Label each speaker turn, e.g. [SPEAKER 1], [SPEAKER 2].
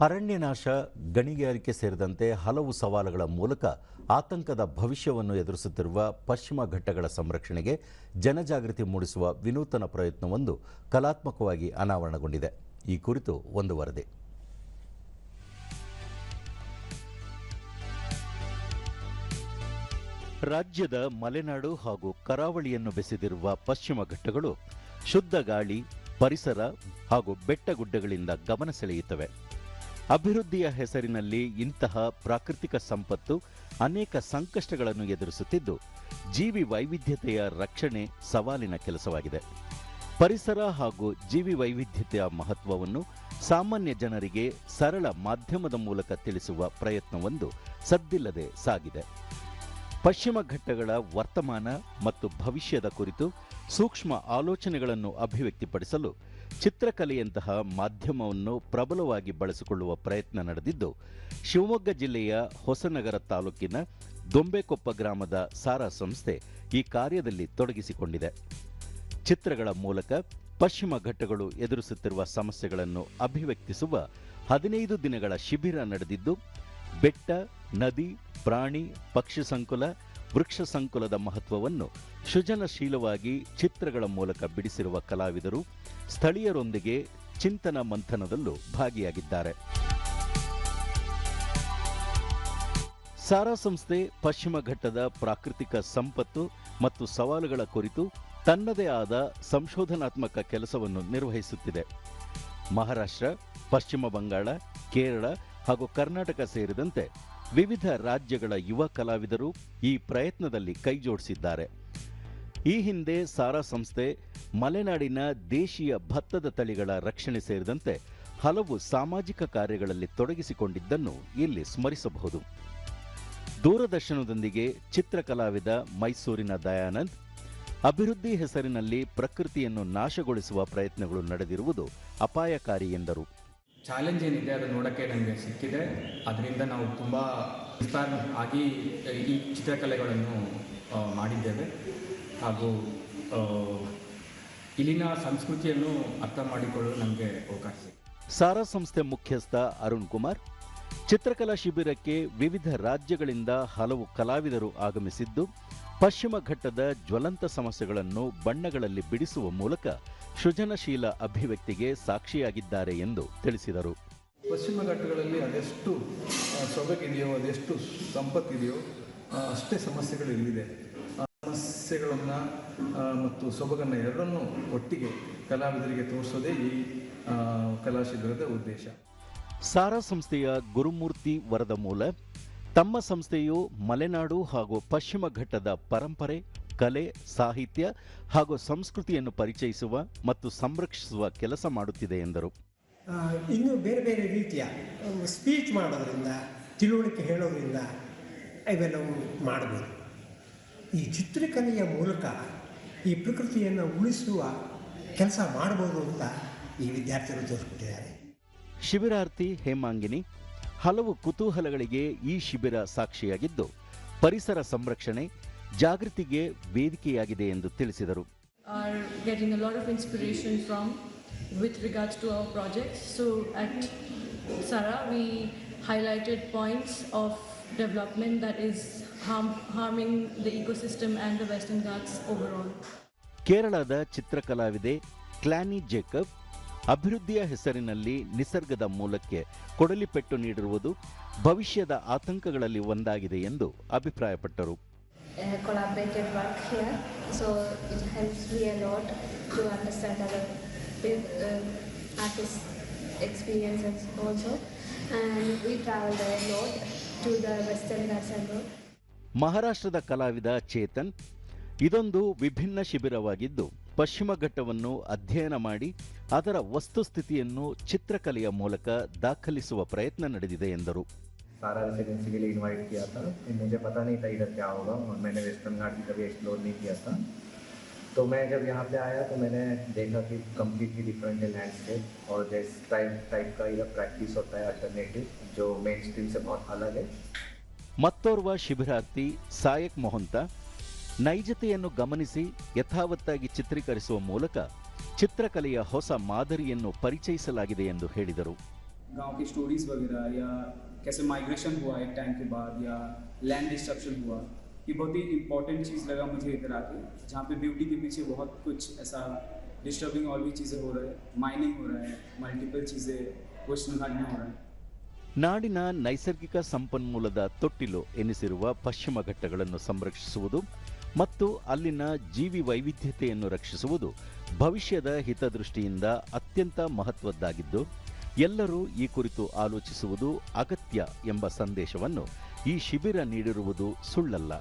[SPEAKER 1] ಅರಣ್ಯನಾಶ, ಗಣಿಗಾರಿಕೆ ಸೇರಿದಂತೆ ಹಲವು ಸವಾಲುಗಳ ಮೂಲಕ ಆತಂಕದ ಭವಿಷ್ಯವನ್ನು ಎದುರಿಸುತ್ತಿರುವ ಪಶ್ಚಿಮ ಘಟ್ಟಗಳ ಸಂರಕ್ಷಣೆಗೆ ಜನಜಾಗೃತಿ ಮೂಡಿಸುವ ವಿನೂತನ ಪ್ರಯತ್ನವೊಂದು ಕಲಾತ್ಮಕವಾಗಿ ಅನಾವರಣಗೊಂಡಿದೆ. ಈ ಕುರಿತು ಒಂದು ವರದಿ. ರಾಜ್ಯದ ಮಲೆನಾಡು ಹಾಗೂ ಕರಾವಳಿಯನ್ನು ಬೆಸೆದಿರುವ ಪಶ್ಚಿಮ ಘಟ್ಟಗಳು ಶುದ್ಧ ಗಾಳಿ, ಪರಿಸರ ಹಾಗೂ ಬೆಟ್ಟಗುಡ್ಡಗಳಿಂದ ಗಮನ ಸೆಳೆಯುತ್ತವೆ. ಅಭಿವೃದ್ಧಿಯ ಹೆಸರಿನಲ್ಲಿ ಇಂತಹ ಪ್ರಾಕೃತಿಕ ಸಂಪತ್ತು ಅನೇಕ ಸಂಕಷ್ಟಗಳನ್ನು ಎದುರಿಸುತ್ತಿದ್ದು, ಜೀವಿ ವೈವಿಧ್ಯತೆಯ ರಕ್ಷಣೆ ಸವಾಲಿನ ಕೆಲಸವಾಗಿದೆ. ಪರಿಸರ ಹಾಗೂ ಜೀವಿ ವೈವಿಧ್ಯತೆಯ ಮಹತ್ವವನ್ನು ಸಾಮಾನ್ಯ ಜನರಿಗೆ ಸರಳ ಮಾಧ್ಯಮದ ಮೂಲಕ ತಿಳಿಸುವ ಪ್ರಯತ್ನವೊಂದು ಸದ್ದಿಲ್ಲದೆ ಸಾಗಿದೆ. ಪಶ್ಚಿಮ ಘಟ್ಟಗಳ ವರ್ತಮಾನ ಮತ್ತು ಭವಿಷ್ಯದ ಕುರಿತು ಸೂಕ್ಷ್ಮ ಆಲೋಚನೆಗಳನ್ನು ಅಭಿವ್ಯಕ್ತಿಪಡಿಸಲು ಚಿತ್ರಕಲೆಯಂತಹ ಮಾಧ್ಯಮವನ್ನು ಪ್ರಬಲವಾಗಿ ಬಳಸಿಕೊಳ್ಳುವ ಪ್ರಯತ್ನ ನಡೆದಿದ್ದು, ಶಿವಮೊಗ್ಗ ಜಿಲ್ಲೆಯ ಹೊಸನಗರ ತಾಲೂಕಿನ ದೊಂಬೆಕೊಪ್ಪ ಗ್ರಾಮದ ಸಾರಾ ಸಂಸ್ಥೆ ಈ ಕಾರ್ಯದಲ್ಲಿ ತೊಡಗಿಸಿಕೊಂಡಿದೆ. ಚಿತ್ರಗಳ ಮೂಲಕ ಪಶ್ಚಿಮ ಘಟ್ಟಗಳು ಎದುರಿಸುತ್ತಿರುವ ಸಮಸ್ಯೆಗಳನ್ನು ಅಭಿವ್ಯಕ್ತಿಸುವ ಹದಿನೈದು ದಿನಗಳ ಶಿಬಿರ ನಡೆದಿದ್ದು, ಬೆಟ್ಟ, ನದಿ, ಪ್ರಾಣಿ, ಪಕ್ಷಿ ಸಂಕುಲ ವೃಕ್ಷ ಸಂಕುಲದ ಮಹತ್ವವನ್ನು ಸೃಜನಶೀಲವಾಗಿ ಚಿತ್ರಗಳ ಮೂಲಕ ಬಿಡಿಸಿರುವ ಕಲಾವಿದರು ಸ್ಥಳೀಯರೊಂದಿಗೆ ಚಿಂತನ ಮಂಥನದಲ್ಲೂ ಭಾಗಿಯಾಗಿದ್ದಾರೆ. ಸಾರಾ ಸಂಸ್ಥೆ ಪಶ್ಚಿಮ ಘಟ್ಟದ ಪ್ರಾಕೃತಿಕ ಸಂಪತ್ತು ಮತ್ತು ಸವಾಲುಗಳ ಕುರಿತು ತನ್ನದೇ ಆದ ಸಂಶೋಧನಾತ್ಮಕ ಕೆಲಸವನ್ನು ನಿರ್ವಹಿಸುತ್ತಿದೆ. ಮಹಾರಾಷ್ಟ್ರ, ಪಶ್ಚಿಮ ಬಂಗಾಳ, ಕೇರಳ ಹಾಗೂ ಕರ್ನಾಟಕ ಸೇರಿದಂತೆ ವಿವಿಧ ರಾಜ್ಯಗಳ ಯುವ ಕಲಾವಿದರು ಈ ಪ್ರಯತ್ನದಲ್ಲಿ ಕೈಜೋಡಿಸಿದ್ದಾರೆ. ಈ ಹಿಂದೆ ಸಾರಾ ಸಂಸ್ಥೆ, ಮಲೆನಾಡಿನ ದೇಶೀಯ ಭತ್ತದ ತಳಿಗಳ ರಕ್ಷಣೆ ಸೇರಿದಂತೆ ಹಲವು ಸಾಮಾಜಿಕ ಕಾರ್ಯಗಳಲ್ಲಿ ತೊಡಗಿಸಿಕೊಂಡಿದ್ದನ್ನು ಇಲ್ಲಿ ಸ್ಮರಿಸಬಹುದು. ದೂರದರ್ಶನದೊಂದಿಗೆ ಚಿತ್ರಕಲಾವಿದ ಮೈಸೂರಿನ ದಯಾನಂದ್, ಅಭಿವೃದ್ಧಿ ಹೆಸರಿನಲ್ಲಿ ಪ್ರಕೃತಿಯನ್ನು ನಾಶಗೊಳಿಸುವ ಪ್ರಯತ್ನಗಳು ನಡೆದಿರುವುದು ಅಪಾಯಕಾರಿ ಎಂದರು.
[SPEAKER 2] ಚಾಲೆಂಜ್ ಏನಿದೆ, ಅದು ನೋಡೋಕ್ಕೆ ನನಗೆ ಸಿಕ್ಕಿದೆ. ಅದರಿಂದ ನಾವು ತುಂಬ ಇನ್ಸ್ಪೈರ್ ಆಗಿ, ಈ ಚಿತ್ರಕಲೆಗಳನ್ನು ಮಾಡಿದ್ದೇವೆ. ಹಾಗೂ ಇಲ್ಲಿನ ಸಂಸ್ಕೃತಿಯನ್ನು ಅರ್ಥ ಮಾಡಿಕೊಳ್ಳಲು ನಮಗೆ ಅವಕಾಶ
[SPEAKER 1] ಸಾರಾ ಸಂಸ್ಥೆ ಮುಖ್ಯಸ್ಥ ಅರುಣ್ ಕುಮಾರ್, ಚಿತ್ರಕಲಾ ಶಿಬಿರಕ್ಕೆ ವಿವಿಧ ರಾಜ್ಯಗಳಿಂದ ಹಲವು ಕಲಾವಿದರು ಆಗಮಿಸಿದ್ದು ಪಶ್ಚಿಮ ಘಟ್ಟದ ಜ್ವಲಂತ ಸಮಸ್ಯೆಗಳನ್ನು ಬಣ್ಣಗಳಲ್ಲಿ ಬಿಡಿಸುವ ಮೂಲಕ ಸೃಜನಶೀಲ ಅಭಿವ್ಯಕ್ತಿಗೆ ಸಾಕ್ಷಿಯಾಗಿದ್ದಾರೆ ಎಂದು ತಿಳಿಸಿದರು.
[SPEAKER 3] ಪಶ್ಚಿಮ ಘಟ್ಟಗಳಲ್ಲಿ ಅದೆಷ್ಟು ಸೊಬಗಿದೆಯೋ ಅದೆಷ್ಟು ಸಂಪತ್ತಿದೆಯೋ ಅಷ್ಟೇ ಸಮಸ್ಯೆಗಳು ಇಲ್ಲಿದೆ. ಆ ಸಮಸ್ಯೆಗಳನ್ನು ಮತ್ತು ಸೊಬಗನ್ನು ಎರಡನ್ನೂ ಒಟ್ಟಿಗೆ ಕಲಾವಿದರಿಗೆ ತೋರಿಸೋದೇ ಈ ಕಲಾಶಿಬಿರದ ಉದ್ದೇಶ.
[SPEAKER 1] ಸಾರಾ ಸಂಸ್ಥೆಯ ಗುರುಮೂರ್ತಿ ವರದ ಮೂಲ ತಮ್ಮ ಸಂಸ್ಥೆಯು ಮಲೆನಾಡು ಹಾಗೂ ಪಶ್ಚಿಮ ಘಟ್ಟದ ಪರಂಪರೆ ಕಲೆ ಸಾಹಿತ್ಯ ಹಾಗೂ ಸಂಸ್ಕೃತಿಯನ್ನು ಪರಿಚಯಿಸುವ ಮತ್ತು ಸಂರಕ್ಷಿಸುವ ಕೆಲಸ ಮಾಡುತ್ತಿದೆ ಎಂದರು.
[SPEAKER 4] ಇನ್ನು ಬೇರೆ ಬೇರೆ ರೀತಿಯ ಸ್ಪೀಚ್ ಮಾಡೋದ್ರಿಂದ ತಿಳುವಳಿಕೆ ಹೇಳೋದ್ರಿಂದ ಇವೆಲ್ಲವೂ ಮಾಡಬಹುದು. ಈ ಚಿತ್ರಕಲೆಯ ಮೂಲಕ ಈ ಪ್ರಕೃತಿಯನ್ನು ಉಳಿಸುವ ಕೆಲಸ ಮಾಡಬಹುದು ಅಂತ ಈ ವಿದ್ಯಾರ್ಥಿಗಳು ತೋರಿಸ್ಕೊಟ್ಟಿದ್ದಾರೆ.
[SPEAKER 1] ಶಿಬಿರಾರ್ಥಿ ಹೇಮಾಂಗಿನಿ ಹಲವು ಕುತೂಹಲಗಳಿಗೆ ಈ ಶಿಬಿರ ಸಾಕ್ಷಿಯಾಗಿದ್ದು ಪರಿಸರ ಸಂರಕ್ಷಣೆ ಜಾಗೃತಿಗೆ ವೇದಿಕೆಯಾಗಿದೆ ಎಂದು ತಿಳಿಸಿದರು
[SPEAKER 5] with regards to our projects. So at Sara, we highlighted points of development that is harm, harming the ecosystem and the Western Ghats overall.
[SPEAKER 1] ಕೇರಳದ ಚಿತ್ರಕಲಾವಿದೆ ಕ್ಲಾನಿ ಜೇಕಬ್ ಅಭಿವೃದ್ಧಿಯ ಹೆಸರಿನಲ್ಲಿ ನಿಸರ್ಗದ ಮೂಲಕ್ಕೆ ಕೊಡಲಿಪೆಟ್ಟು ನೀಡಿರುವುದು ಭವಿಷ್ಯದ ಆತಂಕಗಳಲ್ಲಿ ಒಂದಾಗಿದೆ ಎಂದು ಅಭಿಪ್ರಾಯಪಟ್ಟರು
[SPEAKER 6] uh, collaborative work here. So it helps me a lot to understand other pe- uh, experiences also. And we traveled a lot to the Western Ghats and all.
[SPEAKER 1] ಮಹಾರಾಷ್ಟ್ರದ ಕಲಾವಿದ ಚೇತನ್ ಇದೊಂದು ವಿಭಿನ್ನ ಶಿಬಿರವಾಗಿದ್ದು ಪಶ್ಚಿಮ ಘಟ್ಟವನ್ನು ಅಧ್ಯಯನ ಮಾಡಿ ಅದರ ವಸ್ತುಸ್ಥಿತಿಯನ್ನು ಚಿತ್ರಕಲೆಯ ಮೂಲಕ ದಾಖಲಿಸುವ ಪ್ರಯತ್ನ ನಡೆದಿದೆ ಎಂದರು
[SPEAKER 7] सारा रेसिडेंसी के लिए इनवाइट किया था मुझे पता नहीं था इधर क्या होगा और मैंने वेस्टर्न घाट भी कभी एक्सप्लोर नहीं किया था तो मैं जब यहाँ पे आया तो मैंने देखा कि कम्प्लीटली डिफरेंट है लैंडस्केप और जिस टाइप टाइप का इधर प्रैक्टिस होता है अल्टरनेटिव जो मेन स्ट्रीम से बहुत अलग है
[SPEAKER 1] ಮತ್ತೋರ್ವ ಶಿಬಿರಾರ್ಥಿ ಸಾಯಕ್ ಮೊಹಂತ ನೈಜತೆಯನ್ನು ಗಮನಿಸಿ ಯಥಾವತ್ತಾಗಿ ಚಿತ್ರೀಕರಿಸುವ ಮೂಲಕ ಚಿತ್ರಕಲೆಯ ಹೊಸ ಮಾದರಿಯನ್ನು ಪರಿಚಯಿಸಲಾಗಿದೆ ಎಂದು ಹೇಳಿದರು
[SPEAKER 8] गांव की स्टोरीज वगैरह या कैसे माइग्रेशन हुआ एक टाइम के बाद या लैंड डिस्ट्रप्शन हुआ ये बहुत ही इंपॉर्टेंट चीज़ लगा मुझे इधर आके जहाँ पे ब्यूटी के पीछे बहुत कुछ ऐसा डिस्टर्बिंग और भी चीज़ें हो रहा है माइनिंग हो रहा है मल्टीपल चीज़ें वेस्टर्न घाट में हो रहा है
[SPEAKER 1] ನಾಡಿನ ನೈಸರ್ಗಿಕ ಸಂಪನ್ಮೂಲದ ತೊಟ್ಟಿಲು ಎನಿಸಿರುವ ಪಶ್ಚಿಮ ಘಟ್ಟಗಳನ್ನು ಸಂರಕ್ಷಿಸುವುದು ಮತ್ತು ಅಲ್ಲಿನ ಜೀವಿ ವೈವಿಧ್ಯತೆಯನ್ನು ರಕ್ಷಿಸುವುದು ಭವಿಷ್ಯದ ಹಿತದೃಷ್ಟಿಯಿಂದ ಅತ್ಯಂತ ಮಹತ್ವದ್ದಾಗಿದ್ದು, ಎಲ್ಲರೂ ಈ ಕುರಿತು ಆಲೋಚಿಸುವುದು ಅಗತ್ಯ ಎಂಬ ಸಂದೇಶವನ್ನು ಈ ಶಿಬಿರ ನೀಡಿರುವುದು ಸುಳ್ಳಲ್ಲ.